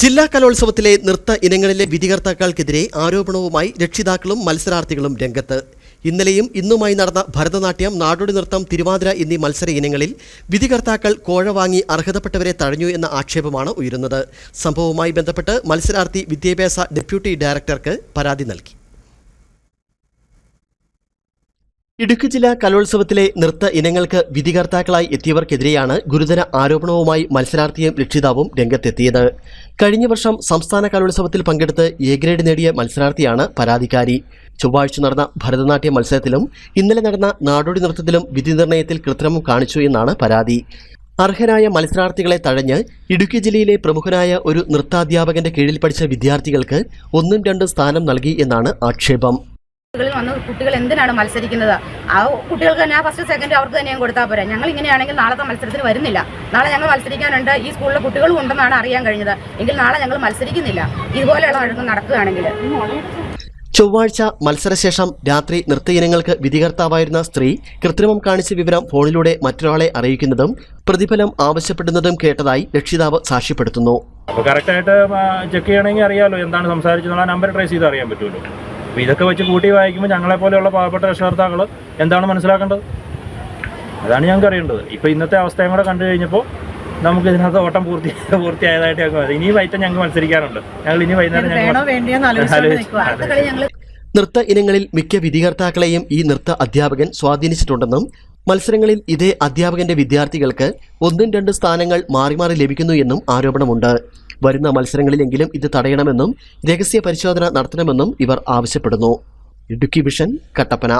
ജില്ലാ കലോത്സവത്തിലെ നൃത്ത ഇനങ്ങളിലെ വിധികർത്താക്കൾക്കെതിരെ ആരോപണവുമായി രക്ഷിതാക്കളും മത്സരാർത്ഥികളും രംഗത്ത്. ഇന്നലെയും ഇന്നുമായി നടന്ന ഭരതനാട്യം നാടോടി നൃത്തം തിരുവാതിര എന്നീ മത്സര ഇനങ്ങളിൽ വിധികർത്താക്കൾ കോഴ വാങ്ങി അർഹതപ്പെട്ടവരെ തഴഞ്ഞു എന്ന ആക്ഷേപമാണ് ഉയരുന്നത്. സംഭവവുമായി ബന്ധപ്പെട്ട് മത്സരാർത്ഥി വിദ്യാഭ്യാസ ഡെപ്യൂട്ടി ഡയറക്ടർക്ക് പരാതി നൽകി. ഇടുക്കി ജില്ലാ കലോത്സവത്തിലെ നൃത്ത ഇനങ്ങൾക്ക് വിധികർത്താക്കളായി എത്തിയവർക്കെതിരെയാണ് ഗുരുതര ആരോപണവുമായി മത്സരാർത്ഥിയും രക്ഷിതാവും രംഗത്തെത്തിയത്. കഴിഞ്ഞ വർഷം സംസ്ഥാന കലോത്സവത്തിൽ പങ്കെടുത്ത് എ ഗ്രേഡ് നേടിയ മത്സരാർത്ഥിയാണ് പരാതിക്കാരി. ചൊവ്വാഴ്ച നടന്ന ഭരതനാട്യ മത്സരത്തിലും ഇന്നലെ നടന്ന നാടോടി നൃത്തത്തിലും വിധി നിർണയത്തിൽ കൃത്രിമം കാണിച്ചു എന്നാണ് പരാതി. അർഹരായ മത്സരാർത്ഥികളെ തഴഞ്ഞ് ഇടുക്കി ജില്ലയിലെ പ്രമുഖനായ ഒരു നൃത്താധ്യാപകന്റെ കീഴിൽ പഠിച്ച വിദ്യാർത്ഥികൾക്ക് ഒന്നും രണ്ടും സ്ഥാനം നൽകി എന്നാണ് ആക്ഷേപം. സ്കൂളുകളിൽ വന്ന് കുട്ടികൾ എന്തിനാണ് മത്സരിക്കുന്നത്? ആ കുട്ടികൾക്ക് തന്നെ ആ ഫസ്റ്റ് സെക്കൻഡ് അവർക്ക് തന്നെയും കൊടുത്താൽ പോരാ. ഞങ്ങൾ ഇങ്ങനെയാണെങ്കിൽ നാളത്തെ മത്സരത്തിന് വരുന്നില്ല. നാളെ ഞങ്ങൾ മത്സരിക്കാനുണ്ട്. ഈ സ്കൂളിലെ കുട്ടികളും ഉണ്ടെന്നാണ് അറിയാൻ കഴിഞ്ഞത്. എങ്കിൽ നാളെ ഞങ്ങൾ മത്സരിക്കുന്നില്ല. ഇതുപോലെയുള്ള വഴക്കം നടക്കുകയാണെങ്കിൽ. ചൊവ്വാഴ്ച മത്സരശേഷം രാത്രി നൃത്ത ഇനങ്ങൾക്ക് വിധികർത്താവായിരുന്ന സ്ത്രീ കൃത്രിമം കാണിച്ച വിവരം ഫോണിലൂടെ മറ്റൊരാളെ അറിയിക്കുന്നതും പ്രതിഫലം ആവശ്യപ്പെടുന്നതും കേട്ടതായി രക്ഷിതാവ് സാക്ഷ്യപ്പെടുത്തുന്നു. അപ്പോൾ കറക്റ്റായിട്ട് ചെക്ക് ചെയ്യണമെങ്കിൽ അറിയാമല്ലോ എന്താണ് സംസാരിച്ചത് നമ്പർ ട്രേസ് ചെയ്ത് അറിയാൻ പറ്റുമല്ലോ. അപ്പോൾ ഇതൊക്കെ വെച്ച് കൂട്ടി വായിക്കുമ്പോൾ ഞങ്ങളെ പോലെയുള്ള പാവപ്പെട്ട രക്ഷകർത്താക്കൾ എന്താണ് മനസ്സിലാക്കേണ്ടത്? അതാണ് ഞങ്ങൾക്ക് അറിയേണ്ടത്. ഇപ്പോൾ ഇന്നത്തെ അവസ്ഥയും കൂടെ കണ്ടു കഴിഞ്ഞപ്പോൾ നമുക്ക് ഇതിനകത്ത് ഓട്ടം പൂർത്തി പൂർത്തിയായതായിട്ട് ഞങ്ങൾക്ക് മതി. ഇനി വൈകിട്ട് ഞങ്ങൾക്ക് മത്സരിക്കാറുണ്ട്. ഞങ്ങൾ ഇനി വൈകുന്നേരം ഞങ്ങൾ നൃത്ത ഇനങ്ങളിൽ മിക്ക വിധികർത്താക്കളെയും ഈ നൃത്ത അധ്യാപകൻ സ്വാധീനിച്ചിട്ടുണ്ടെന്നും മത്സരങ്ങളിൽ ഇതേ അധ്യാപകന്റെ വിദ്യാർത്ഥികൾക്ക് ഒന്നും രണ്ട് സ്ഥാനങ്ങൾ മാറി മാറി ലഭിക്കുന്നു എന്നും ആരോപണമുണ്ട്. വരുന്ന മത്സരങ്ങളിലെങ്കിലും ഇത് തടയണമെന്നും രഹസ്യ പരിശോധന നടത്തണമെന്നും ഇവർ ആവശ്യപ്പെടുന്നു. ഇടുക്കി മിഷൻ കട്ടപ്പന